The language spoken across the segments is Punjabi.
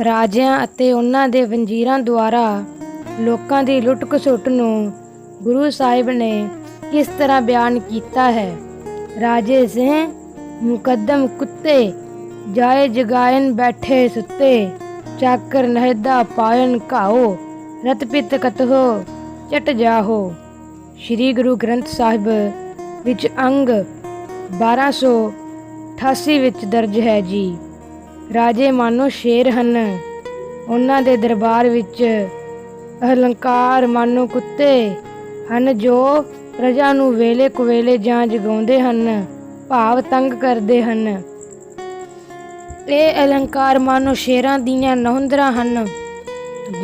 ਰਾਜਿਆਂ ਅਤੇ ਉਹਨਾਂ ਦੇ ਵਜ਼ੀਰਾਂ ਦੁਆਰਾ ਲੋਕਾਂ ਦੀ ਲੁੱਟ ਖਸੁੱਟ ਨੂੰ ਗੁਰੂ ਸਾਹਿਬ ਨੇ ਕਿਸ ਤਰ੍ਹਾਂ ਬਿਆਨ ਕੀਤਾ ਹੈ? ਰਾਜੇ ਸਿੰਘ ਮੁਕੱਦਮ ਕੁੱਤੇ, ਜਾਏ ਜਗਾਇਨ ਬੈਠੇ ਸੁੱਤੇ, ਚਾਕਰ ਨਹਿਦਾ ਪਾਇਨ ਘਾਓ, ਰਤ ਪਿਤ ਕਤਹੋ, ਚਟ ਜਾਹੋ। ਸ੍ਰੀ ਗੁਰੂ ਗ੍ਰੰਥ ਸਾਹਿਬ ਵਿੱਚ ਅੰਗ 1288 ਵਿੱਚ ਦਰਜ ਹੈ ਜੀ। ਰਾਜੇ ਮਾਨੋ ਸ਼ੇਰ ਹਨ। ਉਹਨਾਂ ਦੇ ਦਰਬਾਰ ਵਿੱਚ ਅਹੰਕਾਰ ਮਾਨੋ ਕੁੱਤੇ ਹਨ ਜੋ ਪ੍ਰਜਾ ਨੂੰ ਵੇਲੇ ਕੁਵੇਲੇ ਜਾਂ ਜਗਾਉਂਦੇ ਹਨ, ਭਾਵ ਤੰਗ ਕਰਦੇ ਹਨ। ਇਹ ਅਲੰਕਾਰ ਮਾਨੋ ਸ਼ੇਰਾਂ ਦੀਆਂ ਨਹੁੰਦਰਾਂ ਹਨ,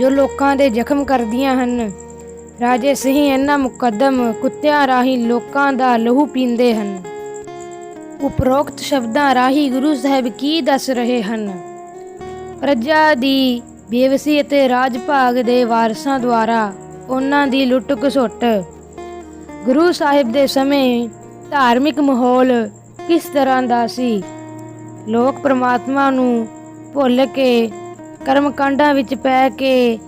ਜੋ ਲੋਕਾਂ ਦੇ ਜ਼ਖਮ ਕਰਦੀਆਂ ਹਨ। ਰਾਜੇ ਸਿੰਘ ਇਹਨਾਂ ਮੁਕੱਦਮ ਕੁੱਤਿਆਂ ਰਾਹੀਂ ਲੋਕਾਂ ਦਾ ਲਹੂ ਪੀਂਦੇ ਹਨ। ਉਪਰੋਕਤ ਸ਼ਬਦਾਂ ਰਾਹੀਂ ਗੁਰੂ ਸਾਹਿਬ ਕੀ ਦੱਸ ਰਹੇ ਹਨ? ਪ੍ਰਜਾ ਦੀ ਬੇਵਸੀ ਅਤੇ ਰਾਜ ਭਾਗ ਦੇ ਵਾਰਸਾਂ ਦੁਆਰਾ ਉਹਨਾਂ ਦੀ ਲੁੱਟ ਘਸੁੱਟ ਗੁਰੂ ਸਾਹਿਬ ਦੇ ਸਮੇਂ ਧਾਰਮਿਕ ਮਾਹੌਲ ਕਿਸ ਤਰ੍ਹਾਂ ਦਾ ਸੀ? ਲੋਕ ਪ੍ਰਮਾਤਮਾ ਨੂੰ ਭੁੱਲ ਕੇ ਕਰਮਕਾਂਡਾਂ ਵਿੱਚ ਪੈ ਕੇ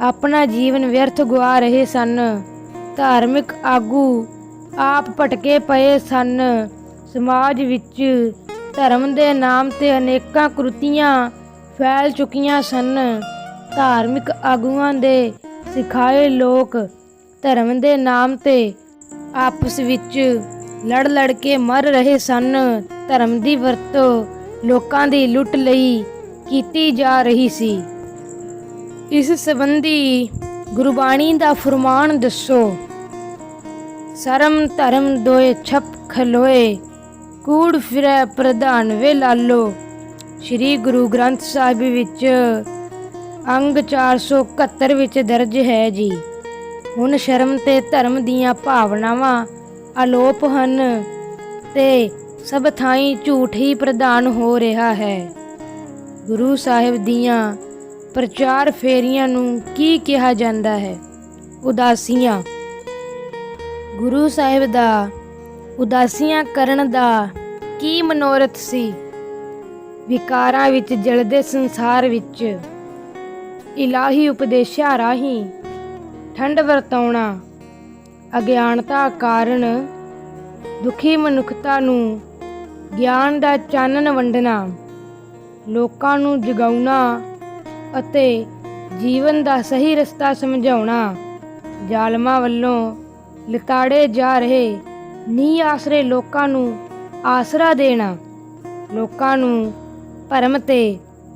ਆਪਣਾ ਜੀਵਨ ਵਿਅਰਥ ਗਵਾ ਰਹੇ ਸਨ। ਧਾਰਮਿਕ ਆਗੂ ਆਪ ਭਟਕੇ ਪਏ ਸਨ। ਸਮਾਜ ਵਿੱਚ ਧਰਮ ਦੇ ਨਾਮ ਤੇ ਅਨੇਕਾਂ ਕਰੁੱਤੀਆਂ ਫੈਲ ਚੁੱਕੀਆਂ ਸਨ। ਧਾਰਮਿਕ ਆਗੂਆਂ ਦੇ ਸਿਖਾਏ ਲੋਕ ਧਰਮ ਦੇ ਨਾਮ ਤੇ ਆਪਸ ਵਿੱਚ ਲੜ ਲੜ ਕੇ ਮਰ ਰਹੇ ਸਨ। ਧਰਮ ਦੀ ਵਰਤੋਂ ਲੋਕਾਂ ਦੀ ਲੁੱਟ ਲਈ ਕੀਤੀ ਜਾ ਰਹੀ ਸੀ। ਇਸ ਸੰਬੰਧੀ ਗੁਰਬਾਣੀ ਦਾ ਫਰਮਾਨ ਦੱਸੋ। ਸਰਮ ਧਰਮ ਦੋਏ ਛਪ ਖਲੋਏ ਕੂੜ ਫਿਰੈ ਪ੍ਰਧਾਨ ਵੇ ਲਾਲੋ ਸ੍ਰੀ ਗੁਰੂ ਗ੍ਰੰਥ ਸਾਹਿਬ ਵਿੱਚ ਅੰਗ 471 ਵਿੱਚ ਦਰਜ ਹੈ ਜੀ। ਹੁਣ ਸ਼ਰਮ ਤੇ ਧਰਮ ਦੀਆਂ ਭਾਵਨਾਵਾਂ ਅਲੋਪ ਹਨ ਤੇ ਸਭ ਥਾਈਂ ਝੂਠ ਹੀ ਪ੍ਰਧਾਨ ਹੋ ਰਿਹਾ ਹੈ। ਗੁਰੂ ਸਾਹਿਬ ਦੀਆਂ ਪ੍ਰਚਾਰ ਫੇਰੀਆਂ ਨੂੰ ਕੀ ਕਿਹਾ ਜਾਂਦਾ ਹੈ? ਉਦਾਸੀਆਂ। ਗੁਰੂ ਸਾਹਿਬ ਦਾ ਉਦਾਸੀਆਂ ਕਰਨ ਦਾ ਕੀ ਮਨੋਰਥ ਸੀ? ਵਿਕਾਰਾਂ ਵਿੱਚ ਜਲਦੇ ਸੰਸਾਰ ਵਿੱਚ ਇਲਾਹੀ ਉਪਦੇਸ਼ਾਂ ਰਾਹੀਂ ਠੰਡ ਵਰਤਾਉਣਾ, ਅਗਿਆਨਤਾ ਕਾਰਨ ਦੁਖੀ ਮਨੁੱਖਤਾ ਨੂੰ ਗਿਆਨ ਦਾ ਚਾਨਣ ਵੰਡਣਾ, ਲੋਕਾਂ ਨੂੰ ਜਗਾਉਣਾ ਅਤੇ ਜੀਵਨ ਦਾ ਸਹੀ ਰਸਤਾ ਸਮਝਾਉਣਾ, ਜ਼ਾਲਮਾਂ ਵੱਲੋਂ ਲਤਾੜੇ ਜਾ ਰਹੇ ਨੀ ਆਸਰੇ ਲੋਕਾਂ ਨੂੰ ਆਸਰਾ ਦੇਣਾ ਲੋਕਾਂ ਨੂੰ ਭਰਮ ਤੇ